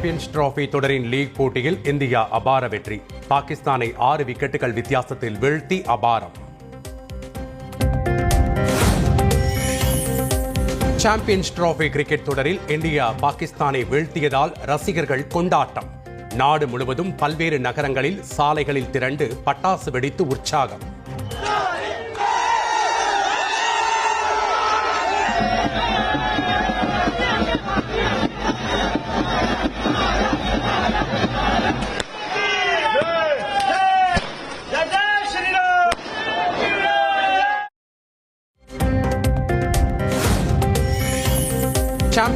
Champions trophy தொடரின் league போட்டியில் India அபார வெற்றி. பாகிஸ்தானை ஆறு விக்கெட்டுகள் வித்தியாசத்தில் வீழ்த்தி அபாரம். சாம்பியன்ஸ் டிராபி கிரிக்கெட் தொடரில் இந்தியா பாகிஸ்தானை வீழ்த்தியதால் ரசிகர்கள் கொண்டாட்டம். நாடு முழுவதும் பல்வேறு நகரங்களில் சாலைகளில் திரண்டு பட்டாசு வெடித்து உற்சாகம்.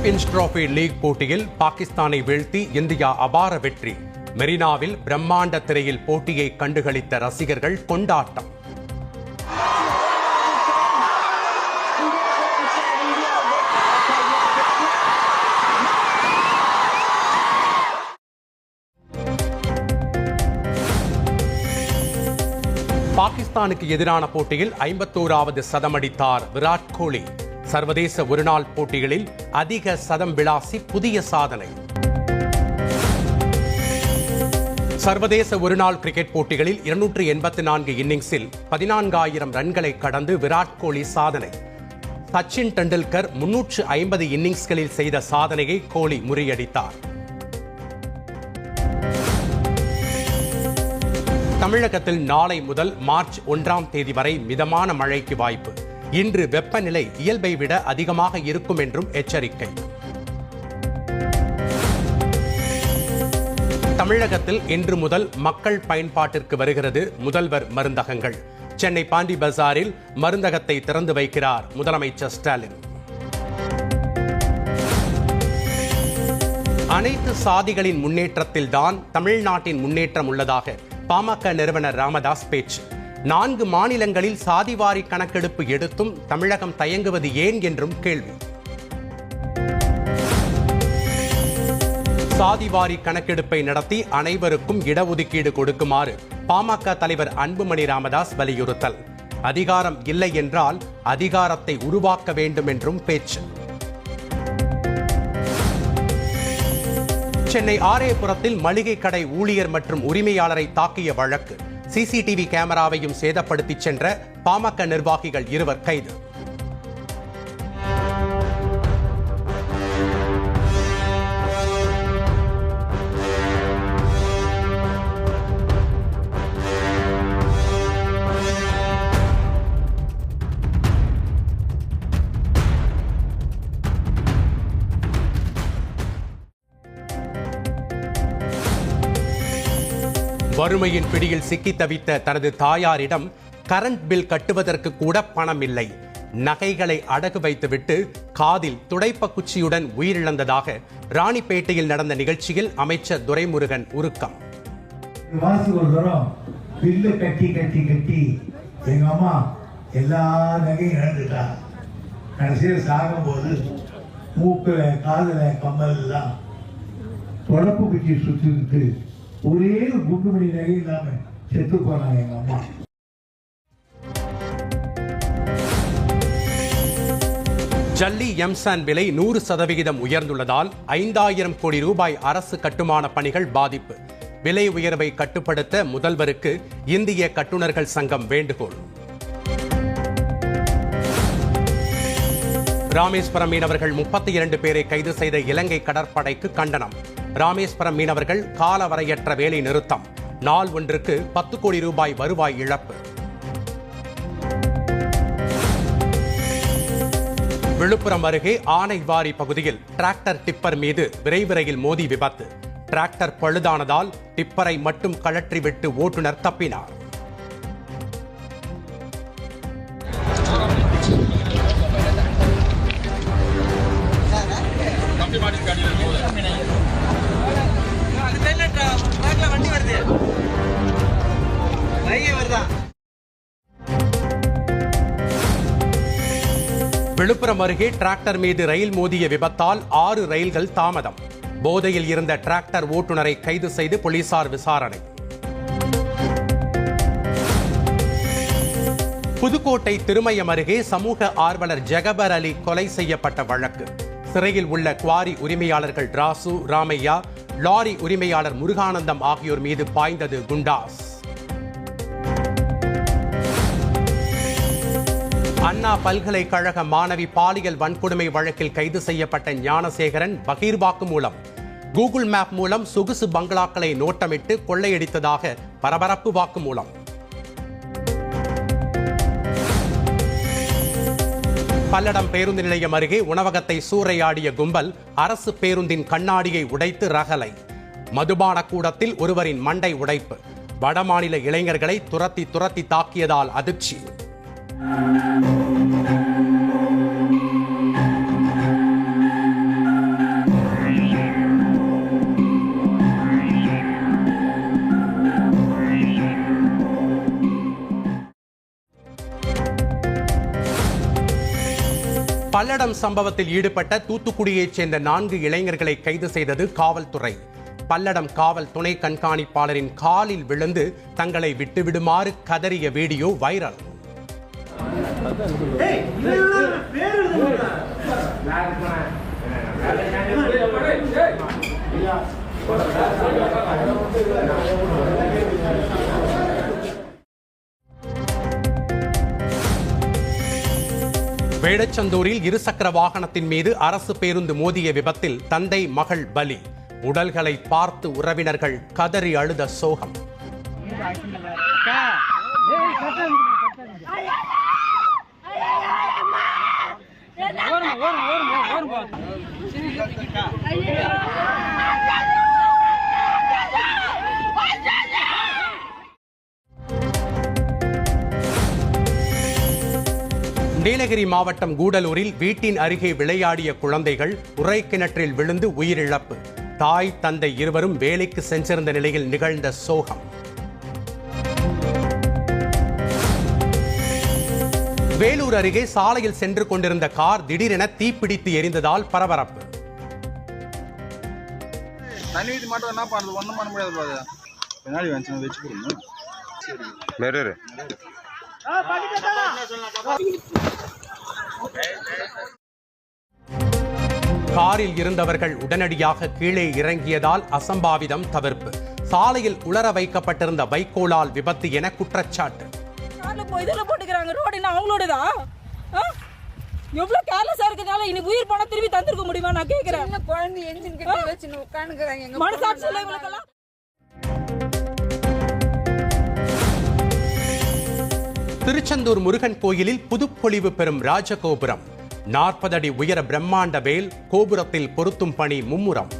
சாம்பியன்ஸ் டிராபி லீக் போட்டியில் பாகிஸ்தானை வீழ்த்தி இந்தியா அபார வெற்றி. மெரினாவில் பிரம்மாண்ட திரையில் போட்டியை கண்டுகளித்த ரசிகர்கள் கொண்டாட்டம். பாகிஸ்தானுக்கு எதிரான போட்டியில் ஐம்பத்தோராவது சதமடித்தார் விராட் கோலி. சர்வதேச ஒருநாள் போட்டிகளில் அதிக சதம் விளாசி புதிய சாதனை. சர்வதேச ஒருநாள் கிரிக்கெட் போட்டிகளில் இருநூற்று எண்பத்தி நான்கு இன்னிங்ஸில் பதினான்காயிரம் ரன்களை கடந்து விராட் கோலி சாதனை. சச்சின் டெண்டுல்கர் முன்னூற்று ஐம்பது இன்னிங்ஸ்களில் செய்த சாதனையை கோலி முறியடித்தார். தமிழகத்தில் நாளை முதல் மார்ச் ஒன்றாம் தேதி வரை மிதமான மழைக்கு வாய்ப்பு. இன்று வெப்பநிலை இயல்பை விட அதிகமாக இருக்கும் என்றும் எச்சரிக்கை. தமிழகத்தில் இன்று முதல் மக்கள் பயன்பாட்டிற்கு வருகிறது முதல்வர் மருந்தகங்கள். சென்னை பாண்டி பஜாரில் மருந்தகத்தை திறந்து வைக்கிறார் முதலமைச்சர் ஸ்டாலின். அனைத்து சாதிகளின் முன்னேற்றத்தில்தான் தமிழ்நாட்டின் முன்னேற்றம் உள்ளதாக பாமக நிறுவனர் ராமதாஸ் பேச்சு. நான்கு மாநிலங்களில் சாதிவாரி கணக்கெடுப்பு எடுத்தும் தமிழகம் தயங்குவது ஏன் என்றும் கேள்வி. சாதிவாரி கணக்கெடுப்பை நடத்தி அனைவருக்கும் இடஒதுக்கீடு கொடுக்குமாறு பாமக தலைவர் அன்புமணி ராமதாஸ் வலியுறுத்தல். அதிகாரம் இல்லை என்றால் அதிகாரத்தை உருவாக்க வேண்டும் என்றும் பேச்சு. சென்னை ஆரேபுரத்தில் மளிகை கடை ஊழியர் மற்றும் உரிமையாளரை தாக்கிய வழக்கு. சிசிடிவி கேமராவையும் சேதப்படுத்தி சென்ற பாமக நிர்வாகிகள் இருவர் கைது. வறுமையின் பிடியில் சிக்கி தவித்த தனது தாயாரிடம் கரண்ட் பில் கட்டுவதற்கு கூட பணம் இல்லை நகைகளை அடகு வைத்துவிட்டு காதில் துடைப்ப குச்சியுடன் உயிரிழந்ததாக ராணிப்பேட்டையில் நடந்த நிகழ்ச்சியில் அமைச்சர் துரைமுருகன் உருக்கம். பில்லு கட்டி கட்டி கட்டி எங்க அம்மா எல்லா நகையும் இழந்துட்டா. கடைசியில் சாகும்போது மூக்குல காதுல கம்மல் எல்லாம் தொடப்பு குச்சி சுத்திக்கிட்டு ஒரே ஒரு குண்டு மணி நகை இல்லாம செத்து போனாங்க எங்க அம்மா. ஜல்லி எம்சான் விலை நூறு சதவிகிதம் உயர்ந்துள்ளதால் ஐந்தாயிரம் கோடி ரூபாய் அரசு கட்டுமான பணிகள் பாதிப்பு. விலை உயர்வை கட்டுப்படுத்த முதல்வருக்கு இந்திய கட்டுநர்கள் சங்கம் வேண்டுகோள். ராமேஸ்வரம் மீனவர்கள் முப்பத்தி இரண்டு பேரை கைது செய்த இலங்கை கடற்படைக்கு கண்டனம். ராமேஸ்வரம் மீனவர்கள் காலவரையற்ற வேலை நிறுத்தம். நாள் ஒன்றுக்கு பத்து கோடி ரூபாய் வருவாய் இழப்பு. விழுப்புரம் அருகே ஆனைவாரி பகுதியில் டிராக்டர் டிப்பர் மீது விரைவு ரயில் மோதி விபத்து. டிராக்டர் பழுதானதால் டிப்பரை மட்டும் கழற்றிவிட்டு ஓட்டுநர் தப்பினார். வைகை விழுப்புரம் அருகே டிராக்டர் மீது ரயில் மோதிய விபத்தால் ஆறு ரயில்கள் தாமதம். போதையில் இருந்த டிராக்டர் ஓட்டுநரை கைது செய்து போலீசார் விசாரணை. புதுக்கோட்டை திருமயம் அருகே சமூக ஆர்வலர் ஜெகபர் அலி கொலை செய்யப்பட்ட வழக்கு. சிறையில் உள்ள குவாரி உரிமையாளர்கள் ராசு ராமையா லாரி உரிமையாளர் முருகானந்தம் ஆகியோர் மீது பாய்ந்தது குண்டாஸ். அண்ணா பல்கலைக்கழக மாணவி பாலியல் வன்கொடுமை வழக்கில் கைது செய்யப்பட்ட ஞானசேகரன் பகீர் வாக்குமூலம் கூகுள் மேப் மூலம் சொகுசு பங்களாக்களை நோட்டமிட்டு கொள்ளையடித்ததாக பரபரப்பு வாக்குமூலம் பல்லடம் பேருந்து நிலையம் அருகே உணவகத்தை சூறையாடிய கும்பல் அரசு பேருந்தின் கண்ணாடியை உடைத்து ரகலை. மதுபான கூடத்தில் ஒருவரின் மண்டை உடைப்பு. வடமாநில இளைஞர்களை துரத்தி துரத்தி தாக்கியதால் அதிர்ச்சி. பல்லடம் சம்பவத்தில் ஈடுபட்ட தூத்துக்குடியைச் சேர்ந்த நான்கு இளைஞர்களை கைது செய்தது காவல்துறை. பல்லடம் காவல் துணை கண்காணிப்பாளரின் காலில் விழுந்து தங்களை விட்டுவிடுமாறு கதறிய வீடியோ வைரல். வேடச்சந்தூரில் இருசக்கர வாகனத்தின் மீது அரசு பேருந்து மோதிய விபத்தில் தந்தை மகள் பலி. உடல்களை பார்த்து உறவினர்கள் கதறி அழுத சோகம். நீலகிரி மாவட்டம் கூடலூரில் வீட்டின் அருகே விளையாடிய குழந்தைகள் உரை கிணற்றில் விழுந்து உயிரிழப்பு. தாய் தந்தை இருவரும் வேலைக்கு சென்றிருந்த நிலையில் நிகழ்ந்த சோகம். வேலூர் அருகே சாலையில் சென்று கொண்டிருந்த கார் திடீரென தீப்பிடித்து எரிந்ததால் பரபரப்பு. தண்ணி ஊற்றி மாட்டோம் என்ன பண்ணுறது? ஒன்றும் பண்ண முடியாது பாது பின்னாடி வந்துச்சு வச்சு கொடுங்க. மிரர் காரில் இருந்தவர்கள் உடனடியாக கீழே இறங்கியதால் அசம்பாவிதம் தவிர்ப்பு. சாலையில் உலர வைக்கப்பட்டிருந்த வைக்கோலால் விபத்து என குற்றச்சாட்டு. கார்ல போய் இதில் போட்டுக்கிறாங்க. ரோடு என்ன அவங்களோடதா? எவ்வளோ கேர்லெஸ்ஸாக இருக்கிறதுனால இன்னைக்கு உயிர் போனால் திரும்பி தந்திருக்க முடியுமா? நான் கேட்குறேன். சின்ன குழந்தை என்ஜின் கிட்ட வச்சுன்னு உட்காந்துக்கிறாங்க எங்க மனசாட்சி இல்லை இவங்களுக்கெல்லாம் திருச்செந்தூர் முருகன் கோயிலில் புதுப்பொலிவு பெறும் ராஜகோபுரம். நாற்பது அடி உயர பிரம்மாண்ட வேல் கோபுரத்தில் பொருத்தும் பணி மும்முரம்.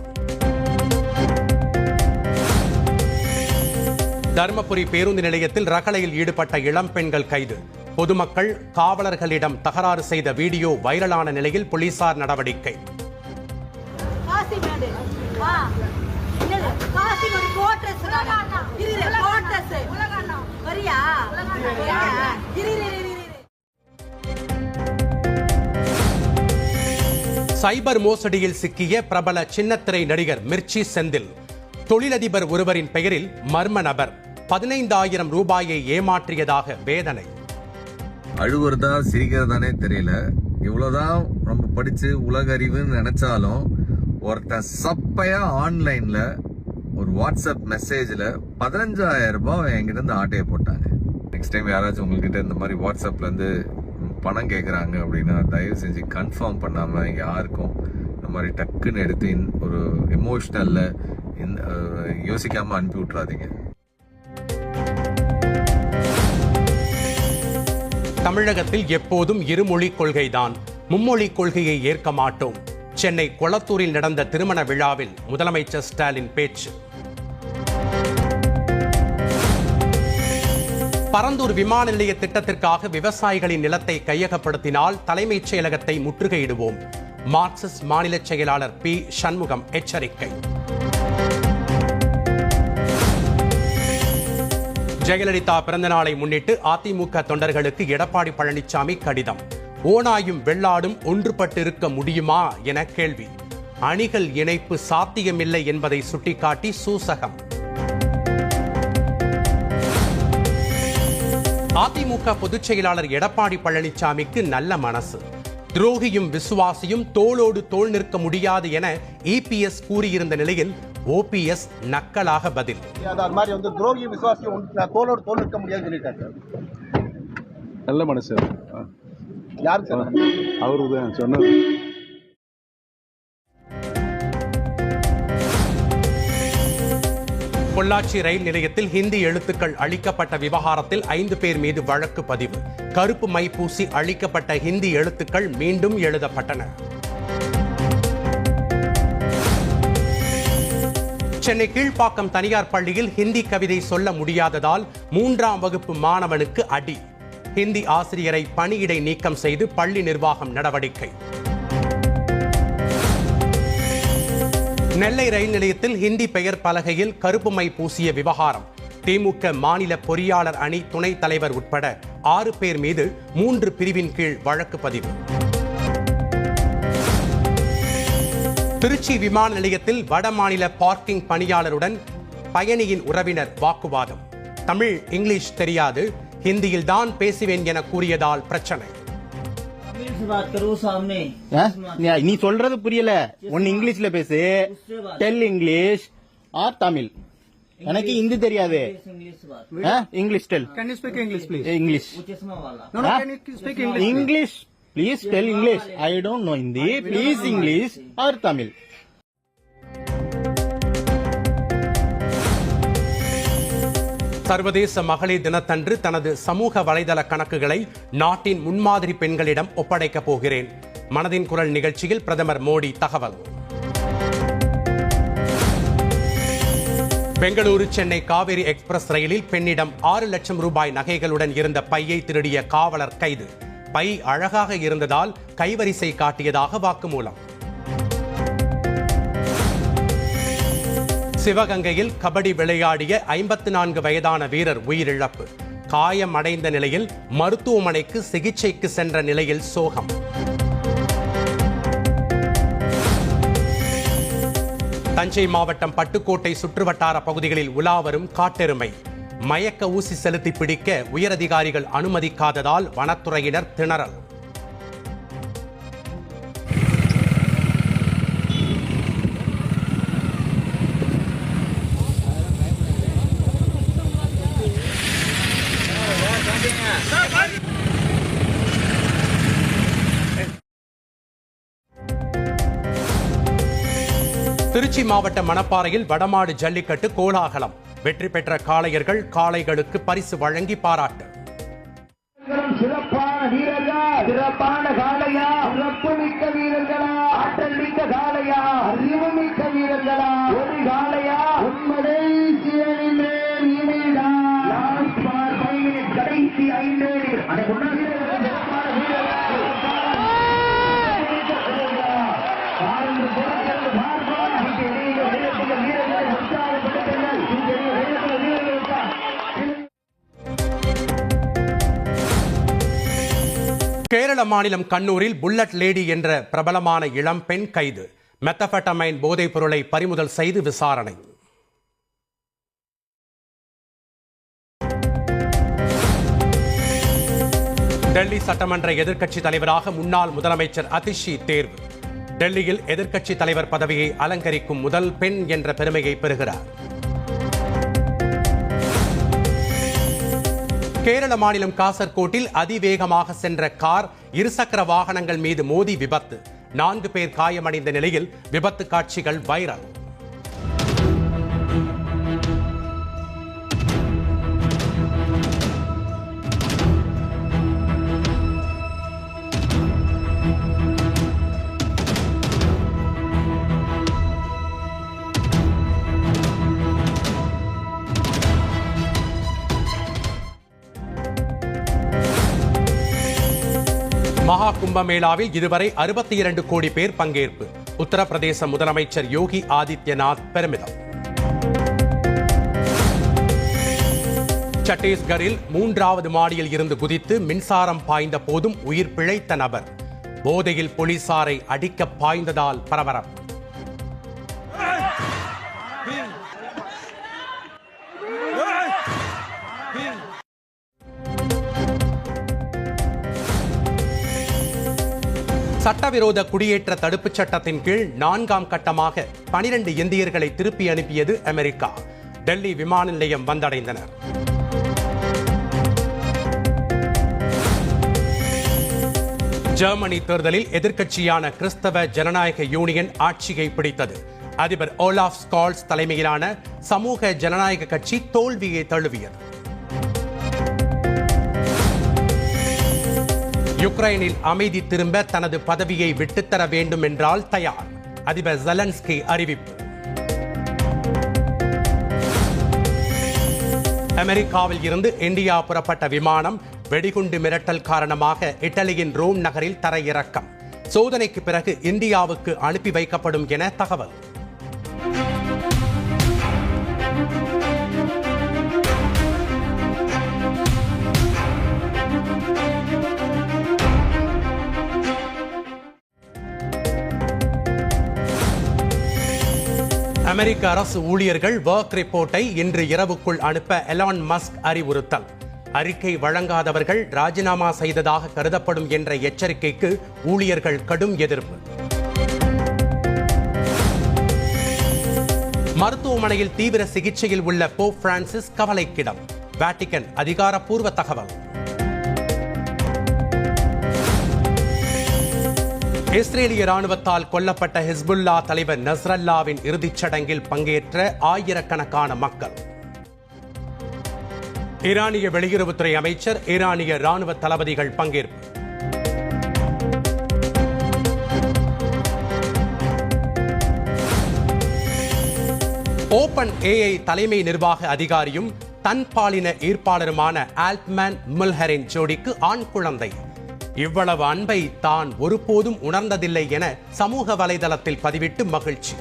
தர்மபுரி பேருந்து நிலையத்தில் ரகளையில் ஈடுபட்ட இளம் பெண்கள் கைது. பொதுமக்கள் காவலர்களிடம் தகராறு செய்த வீடியோ வைரலான நிலையில் போலீசார் நடவடிக்கை. சைபர் மோசடியில் சிக்கிய பிரபல சின்னத்திரை நடிகர் மிர்ச்சி செந்தில். தொழிலதிபர் ஒருவரின் பெயரில் மர்ம நபர் பதினைந்தாயிரம் ரூபாயை ஏமாற்றியதாக வேதனை. அழுவுறதா சிரிக்கிறதானே தெரியல. இவ்வளவுதான் நம்ம படிச்சு உலக அறிவுன்னு நினைச்சாலும் ஒருத்தன் சப்பையா ஆன்லைன்ல ஒரு வாட்ஸ்அப் மெசேஜ்ல பதினஞ்சாயிரம் ரூபாய் என்கிட்ட இருந்து ஆட்டையை போட்டாங்க நெக்ஸ்ட் டைம் யாராச்சும் உங்ககிட்ட இந்த மாதிரி வாட்ஸ்அப்ல இருந்து பணம் கேட்குறாங்க அப்படின்னா தயவு செஞ்சு கன்ஃபார்ம் பண்ணாம யாருக்கும் இந்த மாதிரி டக்குன்னு எடுத்து ஒரு எமோஷ்னலில் யோசிக்காம அனுப்பி விட்றாதீங்க தமிழகத்தில் எப்போதும் இருமொழி கொள்கைதான். மும்மொழி கொள்கையை ஏற்க மாட்டோம். சென்னை கொளத்தூரில் நடந்த திருமண விழாவில் முதலமைச்சர் ஸ்டாலின் பேச்சு. பரந்தூர் விமான நிலைய திட்டத்திற்காக விவசாயிகளின் நிலத்தை கையகப்படுத்தினால் தலைமைச் செயலகத்தை முற்றுகையிடுவோம். மார்க்சிஸ்ட் மாநில செயலாளர் பி. சண்முகம் எச்சரிக்கை. ஜெயலலிதா பிறந்தநாளை முன்னிட்டு அதிமுக தொண்டர்களுக்கு எடப்பாடி பழனிசாமி கடிதம். ஓனாயும் வெள்ளாடும் ஒன்றுபட்டிருக்க முடியுமா என கேள்வி. அணிகள் இணைப்பு சாத்தியமில்லை என்பதை சுட்டிக்காட்டி சூசகம். அதிமுக பொதுச் செயலாளர் எடப்பாடி பழனிசாமிக்கு நல்ல மனசு. துரோகியும் விசுவாசியும் தோளோடு தோல் நிற்க முடியாது என இபிஎஸ் கூறியிருந்த நிலையில் ஓபிஎஸ் நக்கலாக பதில். அது அது மாதிரி வந்து துரோகி விசுவாசி ஒன்று தோளோடு தோல் நிற்க முடியாதுன்னு சொல்லிட்டாரு சார். நல்ல மனுஷன். யாருக்கு சார்? அவரு தான் சொன்னது. பொள்ளாச்சி ரயில் நிலையத்தில் ஹிந்தி எழுத்துக்கள் அளிக்கப்பட்ட விவகாரத்தில் ஐந்து பேர் மீது வழக்கு பதிவு. கருப்பு மை பூசி அளிக்கப்பட்ட ஹிந்தி எழுத்துக்கள் மீண்டும் எழுதப்பட்டன. சென்னை கீழ்ப்பாக்கம் தனியார் பள்ளியில் ஹிந்தி கவிதை சொல்ல முடியாததால் மூன்றாம் வகுப்பு மாணவனுக்கு அடி. ஹிந்தி ஆசிரியரை பணியிடை நீக்கம் செய்து பள்ளி நிர்வாகம் நடவடிக்கை. நெல்லை ரயில் நிலையத்தில் ஹிந்தி பெயர் பலகையில் கருப்புமை பூசிய விவகாரம். திமுக மாநில பொறியாளர் அணி துணைத் தலைவர் உட்பட ஆறு பேர் மீது மூன்று பிரிவின் கீழ் வழக்கு பதிவு. திருச்சி விமான நிலையத்தில் வடமாநில பார்க்கிங் பணியாளருடன் பயணியின் உறவினர் வாக்குவாதம். தமிழ் இங்கிலீஷ் தெரியாது. ஹிந்தியில் தான் பேசுவேன் என கூறியதால் பிரச்சனை. நீ சொல்றது புரியல. ஒன்னு இங்கிலீஷ்ல பேசு. டெல் இங்கிலீஷ் ஆர் தமிழ் எனக்கு ஹிந்தி தெரியாது. English tell Can you speak English, please? English No, no, can you speak English? English please tell English I don't know Hindi please English or Tamil சர்வதேச மகளிர் தினத்தன்று தனது சமூக வலைதள கணக்குகளை நாட்டின் முன்மாதிரி பெண்களிடம் ஒப்படைக்கப் போகிறேன். மனதின் குரல் நிகழ்ச்சியில் பிரதமர் மோடி தகவல். பெங்களூரு சென்னை காவிரி எக்ஸ்பிரஸ் ரயிலில் பெண்ணிடம் ஆறு லட்சம் ரூபாய் நகைகளுடன் இருந்த பையை திருடிய காவலர் கைது. பை அழகாக இருந்ததால் கைவரிசை காட்டியதாக வாக்குமூலம். சிவகங்கையில் கபடி விளையாடிய ஐம்பத்து நான்கு வயதான வீரர் உயிரிழப்பு. காயம் அடைந்த நிலையில் மருத்துவமனைக்கு சிகிச்சைக்கு சென்ற நிலையில் சோகம். தஞ்சை மாவட்டம் பட்டுக்கோட்டை சுற்றுவட்டார பகுதிகளில் உலாவரும் காட்டெருமை. மயக்க ஊசி செலுத்தி பிடிக்க உயரதிகாரிகள் அனுமதிக்காததால் வனத்துறையினர் திணறல். திருச்சி மாவட்ட மணப்பாறையில் வடமாடு ஜல்லிக்கட்டு கோலாகலம். வெற்றி பெற்ற காளையர்கள் காளைகளுக்கு பரிசு வழங்கி பாராட்டு. சிறப்பான வீரர்கள் சிறப்பான காளையா சிறப்பு மிக்க கேரள மாநிலம் கண்ணூரில் புல்லட் லேடி என்ற பிரபலமான இளம் பெண் கைது. மெத்தபட்டமைன் போதைப் பொருளை பறிமுதல் செய்து விசாரணை. டெல்லி சட்டமன்ற எதிர்க்கட்சி தலைவராக முன்னாள் முதலமைச்சர் அதிஷி தேர்வு. டெல்லியில் எதிர்க்கட்சி தலைவர் பதவியை அலங்கரிக்கும் முதல் பெண் என்ற பெருமையை பெறுகிறார். கேரள மாநிலம் காசர்கோட்டில் அதிவேகமாக சென்ற கார் இருசக்கர வாகனங்கள் மீது மோதி விபத்து. நான்கு பேர் காயமடைந்த நிலையில் விபத்து காட்சிகள் வைரல். கும்பமேளாவில் இதுவரை அறுபத்தி இரண்டு கோடி பேர் பங்கேற்பு. உத்தரப்பிரதேச முதலமைச்சர் யோகி ஆதித்யநாத் பெருமிதம். சட்டீஸ்கரில் மூன்றாவது மாடியில் இருந்து குதித்து மின்சாரம் பாய்ந்த போதும் உயிர் பிழைத்த நபர். போதையில் போலீசாரை அடிக்க பாய்ந்ததால் பரபரப்பு. சட்டவிரோத குடியேற்ற தடுப்புச் சட்டத்தின் கீழ் நான்காம் கட்டமாக பனிரெண்டு இந்தியர்களை திருப்பி அனுப்பியது அமெரிக்கா. டெல்லி விமான நிலையம் வந்தடைந்தனர் ஜெர்மனி தேர்தலில் எதிர்க்கட்சியான கிறிஸ்தவ ஜனநாயக யூனியன் ஆட்சியை பிடித்தது. அதிபர் ஓலாஃப் ஸ்கால்ஸ் தலைமையிலான சமூக ஜனநாயக கட்சி தோல்வியை தழுவியது. யுக்ரைனில் அமைதி திரும்ப தனது பதவியை விட்டுத்தர வேண்டும் என்றால் தயார். அதிபர் ஜலன்ஸ்கி அறிவிப்பு. அமெரிக்காவில் இருந்து இந்தியா புறப்பட்ட விமானம் வெடிகுண்டு மிரட்டல் காரணமாக இட்டலியின் ரோம் நகரில் தரையிறக்கம். சோதனைக்கு பிறகு இந்தியாவுக்கு அனுப்பி வைக்கப்படும் என தகவல். அமெரிக்க அரசு ஊழியர்கள் ஒர்க் ரிப்போர்ட்டை இன்று இரவுக்குள் அனுப்ப எலான் மஸ்க் அறிவுறுத்தல். அறிக்கை வழங்காதவர்கள் ராஜினாமா செய்ததாக கருதப்படும் என்ற எச்சரிக்கைக்கு ஊழியர்கள் கடும் எதிர்ப்பு. மருத்துவமனையில் தீவிர சிகிச்சையில் உள்ள போப் பிரான்சிஸ் கவலைக்கிடம். வாட்டிகன் அதிகாரப்பூர்வ தகவல். இஸ்ரேலிய ராணுவத்தால் கொல்லப்பட்ட ஹிஸ்புல்லா தலைவர் நஸ்ரல்லாவின் இறுதிச் சடங்கில் பங்கேற்ற ஆயிரக்கணக்கான மக்கள். ஈரானிய வெளியுறவுத்துறை அமைச்சர் ஈரானிய ராணுவ தளபதிகள் பங்கேற்பு. ஓபன் ஏஐ தலைமை நிர்வாக அதிகாரியும் தன்பாலின ஈர்ப்பாளருமான ஆல்ட்மேன் முல்ஹரின் ஜோடிக்கு ஆண் குழந்தை. இவ்வளவு அன்பை தான் ஒருபோதும் உணர்ந்ததில்லை என சமூக வலைதளத்தில் பதிவிட்டு மகிழ்ச்சி.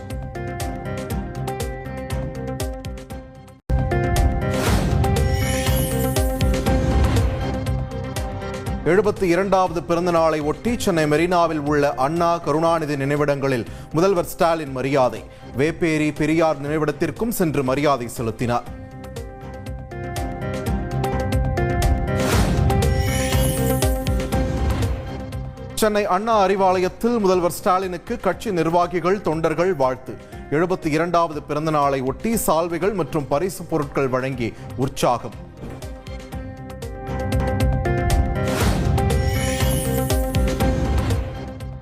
எழுபத்தி இரண்டாவது பிறந்த நாளை ஒட்டி சென்னை மெரினாவில் உள்ள அண்ணா கருணாநிதி நினைவிடங்களில் முதல்வர் ஸ்டாலின் மரியாதை. வேப்பேரி பெரியார் நினைவிடத்திற்கும் சென்று மரியாதை செலுத்தினார். சென்னை அண்ணா அறிவாலயத்தில் முதல்வர் ஸ்டாலினுக்கு கட்சி நிர்வாகிகள் தொண்டர்கள் வாழ்த்து. எழுபத்தி இரண்டாவது பிறந்த நாளை ஒட்டி சால்வைகள் மற்றும் பரிசு பொருட்கள் வழங்கி உற்சாகம்.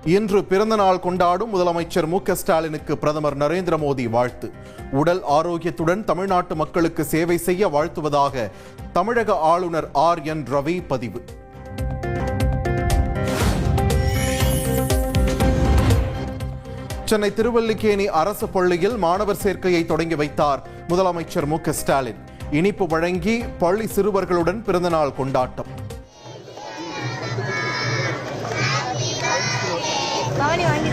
இன்று பிறந்தநாள் கொண்டாடும் முதலமைச்சர் மு ஸ்டாலினுக்கு பிரதமர் நரேந்திர மோடி வாழ்த்து. உடல் ஆரோக்கியத்துடன் தமிழ்நாட்டு மக்களுக்கு சேவை செய்ய வாழ்த்துவதாக தமிழக ஆளுநர் ஆர் என் ரவி பதிவு. சென்னை திருவல்லிக்கேணி அரசு பள்ளியில் மாணவர் சேர்க்கையை தொடங்கி வைத்தார் முதலமைச்சர் மு ஸ்டாலின். இனிப்பு வழங்கி பள்ளி சிறுவர்களுடன் பிறந்தநாள் கொண்டாட்டம். பவனி வாங்க.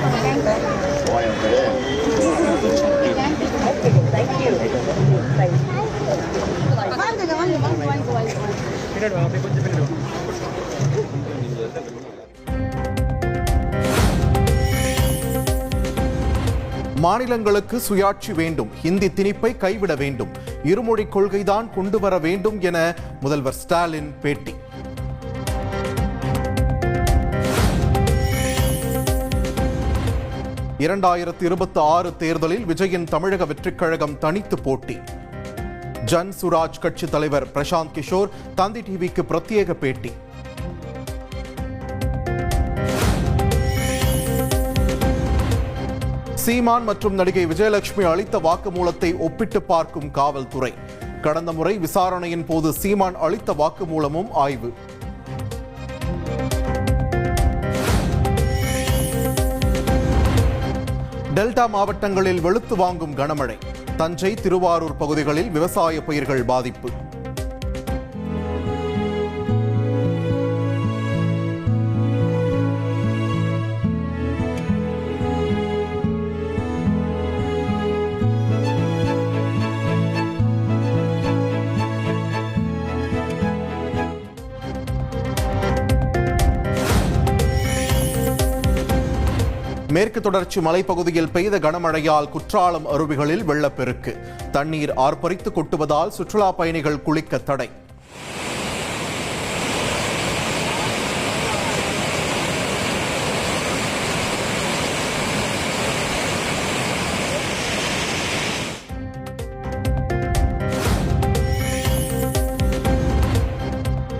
மாநிலங்களுக்கு சுயாட்சி வேண்டும் ஹிந்தி திணிப்பை கைவிட வேண்டும் இருமொழி கொள்கைதான் கொண்டு வர வேண்டும் என முதல்வர் ஸ்டாலின் பேட்டி. இரண்டாயிரத்தி இருபத்தி ஆறு தேர்தலில் விஜயின் தமிழக வெற்றிக் கழகம் தனித்து போட்டி. ஜன் சுராஜ் கட்சி தலைவர் பிரசாந்த் கிஷோர் தந்தி டிவிக்கு பிரத்யேக பேட்டி. சீமான் மற்றும் நடிகை விஜயலட்சுமி அளித்த வாக்குமூலத்தை ஒப்பிட்டு பார்க்கும் காவல்துறை. கடந்த முறை விசாரணையின் போது சீமான் அளித்த வாக்குமூலமும் ஆய்வு. டெல்டா மாவட்டங்களில் வெளுத்து வாங்கும் கனமழை. தஞ்சை திருவாரூர் பகுதிகளில் விவசாய பயிர்கள் பாதிப்பு. மேற்கு தொடர்ச்சி மலைப்பகுதியில் பெய்த கனமழையால் குற்றாலம் அருவிகளில் வெள்ளப்பெருக்கு. தண்ணீர் ஆர்ப்பரித்து கொட்டுவதால் சுற்றுலா பயணிகள் குளிக்க தடை.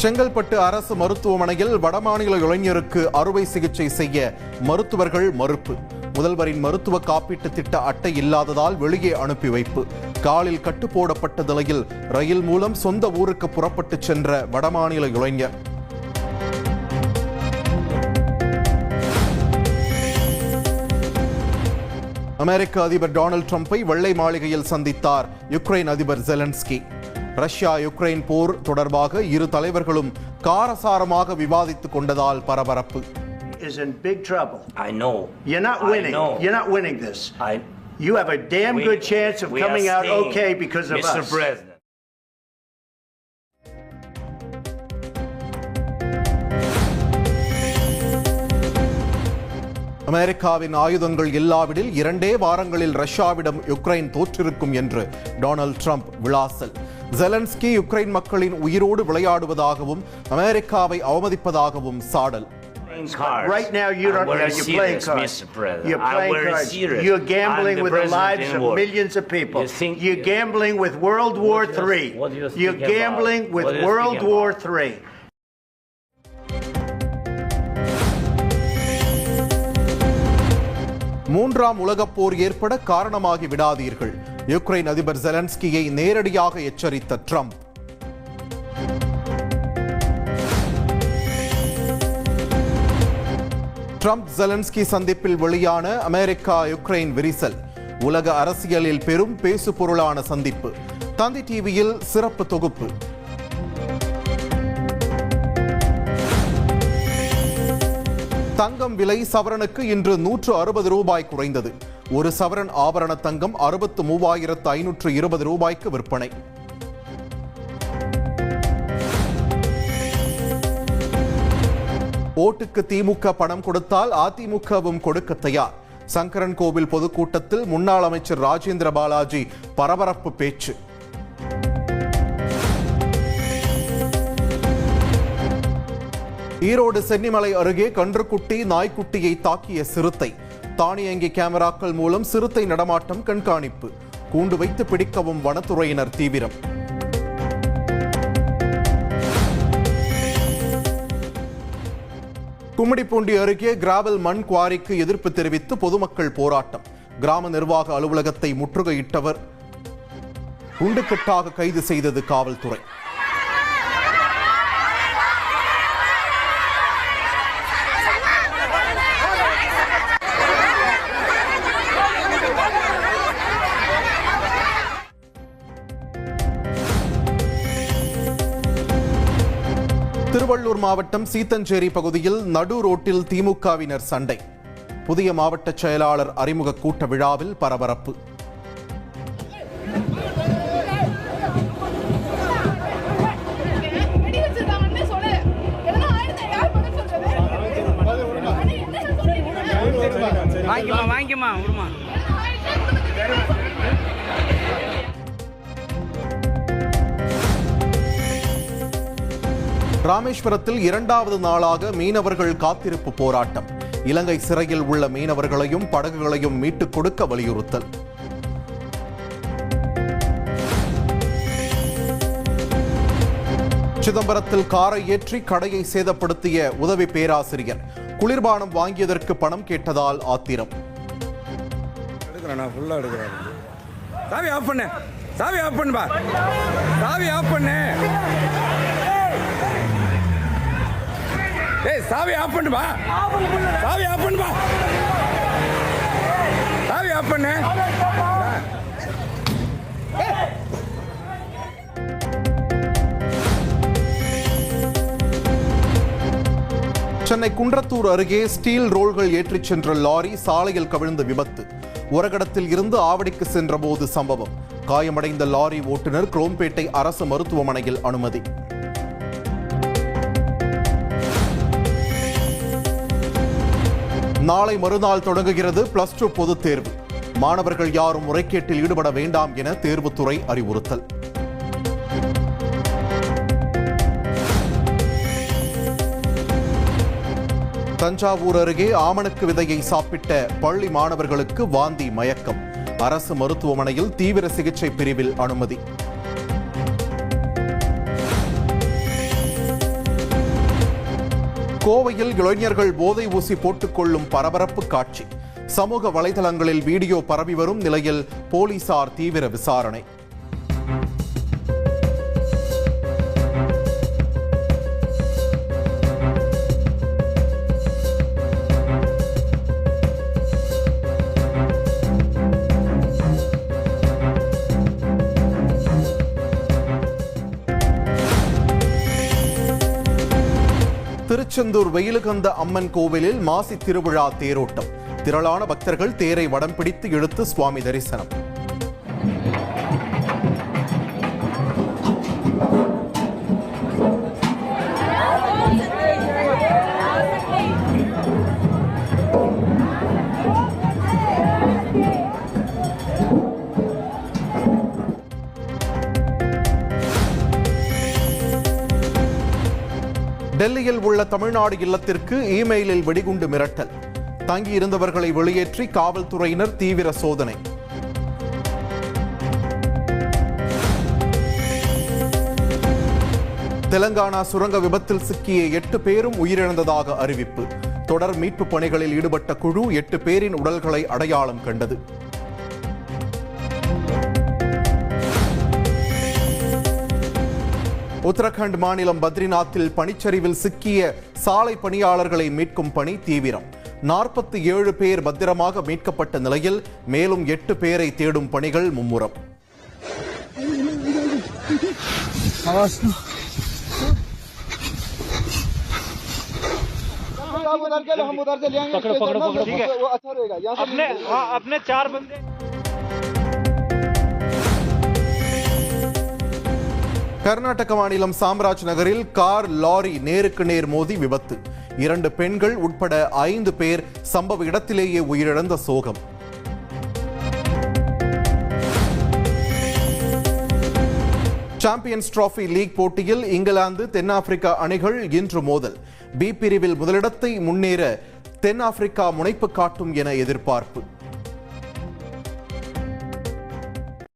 செங்கல்பட்டு அரசு மருத்துவமனையில் வடமாநில இளைஞருக்கு அறுவை சிகிச்சை செய்ய மருத்துவர்கள் மறுப்பு. முதல்வரின் மருத்துவ காப்பீட்டு திட்ட அட்டை இல்லாததால் வெளியே அனுப்பி வைப்பு. காலில் கட்டு போடப்பட்ட நிலையில் ரயில் மூலம் சொந்த ஊருக்கு புறப்பட்டு சென்ற வடமாநில இளைஞர். அமெரிக்க அதிபர் டொனால்ட் ட்ரம்ப்பை வெள்ளை மாளிகையில் சந்தித்தார் யுக்ரைன் அதிபர் ஜெலன்ஸ்கி ரஷ்யா யுக்ரைன் போர் தொடர்பாக இரு தலைவர்களும் காரசாரமாக விவாதித்துக் கொண்டதால் பரபரப்பு is in big trouble. I know. You're not I winning. know. You're not winning this. I. You have a damn we- good chance of coming out staying, okay because of Mr. us. President. அமெரிக்காவின் ஆயுதங்கள் இல்லாவிடில் இரண்டே வாரங்களில் ரஷ்யாவிடம் Ukraine தோற்றிருக்கும் என்று Donald Trump விளாசல் Zelensky Ukraine மக்களின் உயிரோடு விளையாடுவதாகவும் அமெரிக்காவை அவமதிப்பதாகவும் சாடல் Playing cards. Right now, you don't. I'm Yeah, very you're serious, playing cards. Mr. President. You're I'm playing very cards. serious. You're gambling I'm the with the president lives in of war. millions of people. You think- you're gambling with World War What do you- III. what do you You're think about? gambling with What do you World think War about? III. மூன்றாம் உலகப் போர் ஏற்பட காரணமாகி விடாதீர்கள். Ukraine அதிபர் ஜெலன்ஸ்கியை நேரடியாக எச்சரித்த Trump Trump Zelensky சந்திப்பில் வெளியான America Ukraine விரிசல். உலக அரசியலில் பெரும் பேசு பொருளான சந்திப்பு. தந்தி டிவியில் சிறப்பு தொகுப்பு. தங்கம் விலை சவரனுக்கு இன்று நூற்று அறுபது ரூபாய் குறைந்தது. ஒரு சவரன் ஆபரண தங்கம் அறுபத்து மூவாயிரத்து ஐநூற்று இருபது ரூபாய்க்கு விற்பனை. ஓட்டுக்கு திமுக பணம் கொடுத்தால் அதிமுகவும் கொடுக்க தயார். சங்கரன் கோவில் பொதுக்கூட்டத்தில் முன்னாள் அமைச்சர் ராஜேந்திர பாலாஜி பரபரப்பு பேச்சு. ஈரோடு சென்னிமலை அருகே கன்றுக்குட்டி நாய்க்குட்டியை தாக்கிய சிறுத்தை. தானியங்கி கேமராக்கள் மூலம் சிறுத்தை நடமாட்டம் கண்காணிப்பு. கூண்டு வைத்து பிடிக்கவும் வனத்துறையினர் தீவிரம். கும்மிடிப்பூண்டி அருகே கிராவல் மண் குவாரிக்கு எதிர்ப்பு தெரிவித்து பொதுமக்கள் போராட்டம். கிராம நிர்வாக அலுவலகத்தை முற்றுகையிட்டவர். குண்டுக்கட்டாக கைது செய்தது காவல்துறை. கடலூர் மாவட்டம் சீத்தஞ்சேரி பகுதியில் நடு ரோட்டில் திமுகவினர் சண்டை. புதிய மாவட்ட செயலாளர் அறிமுக கூட்ட விழாவில் பரபரப்பு. ராமேஸ்வரத்தில் இரண்டாவது நாளாக மீனவர்கள் காத்திருப்பு போராட்டம். இலங்கை சிறையில் உள்ள மீனவர்களையும் படகுகளையும் மீட்டுக் கொடுக்க வலியுறுத்தல். சிதம்பரத்தில் காரை ஏற்றி கடையை சேதப்படுத்திய உதவி பேராசிரியர். குளிர்பானம் வாங்கியதற்கு பணம் கேட்டதால் ஆத்திரம். சாவி ஆஃப் பண்ணு. சாவி ஆஃப் பண்ணுப்பா சாவி ஆஃப் பண்ணு. சாவி ஆஃப் பண்ணுப்பா சாவி ஆஃப் பண்ணுப்பா சாவி ஆஃப் பண்ணு. சென்னை குன்றத்தூர் அருகே ஸ்டீல் ரோல்கள் ஏற்றிச் சென்ற லாரி சாலையில் கவிழ்ந்த விபத்து. உரகடத்தில் இருந்து ஆவடிக்கு சென்றபோது சம்பவம். காயமடைந்த லாரி ஓட்டுநர் குரோம்பேட்டை அரசு மருத்துவமனையில் அனுமதி. நாளை மறுநாள் தொடங்குகிறது பிளஸ் டூ பொதுத் தேர்வு. மாணவர்கள் யாரும் முறைகேட்டில் ஈடுபட வேண்டாம் என தேர்வுத்துறை அறிவுறுத்தல். தஞ்சாவூர் அருகே ஆமணக்கு விதையை சாப்பிட்ட பள்ளி மாணவர்களுக்கு வாந்தி மயக்கம். அரசு மருத்துவமனையில் தீவிர சிகிச்சை பிரிவில் அனுமதி. கோவையில் இளைஞர்கள் போதை ஊசி போட்டுக்கொள்ளும் பரபரப்பு காட்சி. சமூக வலைதளங்களில் வீடியோ பரவி வரும் நிலையில் போலீசார் தீவிர விசாரணை. திருச்செந்தூர் வெயிலுகந்த அம்மன் கோவிலில் மாசி திருவிழா தேரோட்டம். திரளான பக்தர்கள் தேரை வடம் பிடித்து இழுத்து சுவாமி தரிசனம். டெல்லியில் உள்ள தமிழ்நாடு இல்லத்திற்கு இமெயிலில் வெடிகுண்டு மிரட்டல். தங்கியிருந்தவர்களை வெளியேற்றி காவல்துறையினர் தீவிர சோதனை. தெலங்கானா சுரங்க விபத்தில் சிக்கிய எட்டு பேரும் உயிரிழந்ததாக அறிவிப்பு. தொடர் மீட்பு பணிகளில் ஈடுபட்ட குழு எட்டு பேரின் உடல்களை அடையாளம் கண்டது. உத்தரகண்ட் மாநிலம் பத்ரிநாத்தில் பனிச்சரிவில் சிக்கிய சாலை பணியாளர்களை மீட்கும் பணி தீவிரம் நாற்பத்தி ஏழு பேர் பத்திரமாக மீட்கப்பட்ட நிலையில் மேலும் எட்டு பேரை தேடும் பணிகள் மும்முரம் अपने हाँ अपने चार बंदे கர்நாடக மாநிலம் சாம்ராஜ் நகரில் கார் லாரி நேருக்கு நேர் மோதி விபத்து. இரண்டு பெண்கள் உட்பட ஐந்து பேர் சம்பவ இடத்திலேயே உயிரிழந்த சோகம். சாம்பியன்ஸ் டிராபி லீக் போட்டியில் இங்கிலாந்து தென்னாப்பிரிக்கா அணிகள் இன்று மோதல். பி பிரிவில் முதலிடத்தை முன்னேற தென்னாப்பிரிக்கா முனைப்பு காட்டும் என எதிர்பார்ப்பு.